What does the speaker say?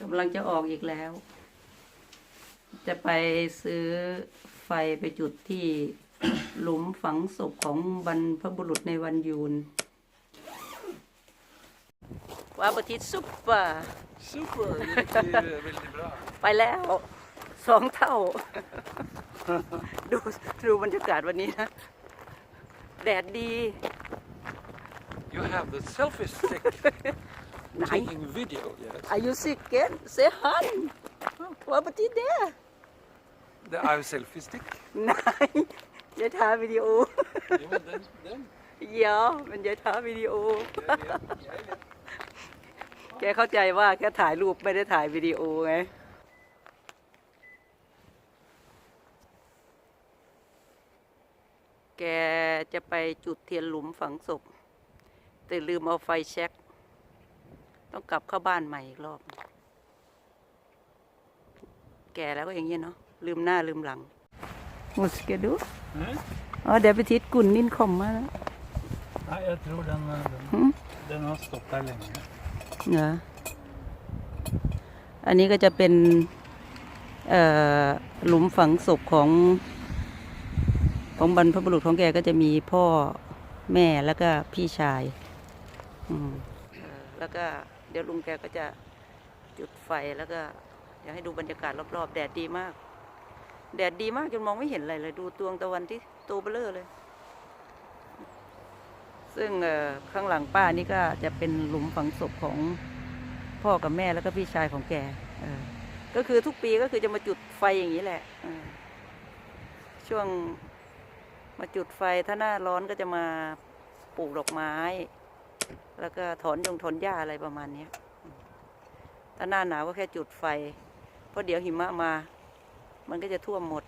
กำลังจะออกอีกแล้ว จะไปซื้อไฟไปจุดที่หลุมฝังศพของบรรพบุรุษในวันยูนว่าบทิตซุปเปอร์ Super, det gick ju väldigt bra. ไปแล้วสองเท่า ดูดูบรรยากาศวันนี้นะ แดดดี You have the selfie stick ไหน taking video, yes. อายุสิเกนเซฮันว่าบทิตเด้ The I selfie stick. ไหนจะถ่ายวิดีโอ Jo, men den, den. เดี๋ยวมันจะถ่ายวิดีโอ Jag vet, jag vet. แกเข้าใจว่าแค่ถ่ายรูปไม่ได้ถ่ายวิดีโอไง แกจะไปจุดเทียนหลุมฝังศพ แต่ลืมเอาไฟแช็ก ต้องกลับเข้าบ้านใหม่อีกรอบ แกแล้วก็อย่างเงี้ยเนาะลืมหน้าลืมหลังโอ้สเกดู Mm. อ๋อเดี๋ยวไปทิศกุ่นนิ่นคอมมาแล้ว Nej, jag tror den, eh, den, Mm. den har stått där länge. เหรออันนี้ก็จะเป็น เอ่อ หลุมฝังศพของ ของบรรพบุรุษของแกก็จะมีพ่อแม่แล้วก็พี่ชาย อืมเอ่อแล้วก็ เดี๋ยวลุงแกก็จะจุดไฟแล้วก็เดี๋ยวให้ดูบรรยากาศรอบๆ แดดดีมาก แดดดีมากจนมองไม่เห็นอะไรเลย ดูดวงตะวันที่โตเบลอเลย ซึ่งข้างหลังป้านี่ก็จะเป็นหลุมฝังศพของพ่อกับแม่แล้วก็พี่ชายของแกก็คือทุกปีก็คือจะมาจุดไฟอย่างนี้แหละช่วงมาจุดไฟถ้าหน้าร้อนก็จะมาปลูกดอกไม้ แล้วก็ถอนยงถอนหญ้าอะไรประมาณนี้ถ้าหน้าหนาวก็แค่จุดไฟ เพราะเดี๋ยวหิมะมา มันก็จะท่วมหมด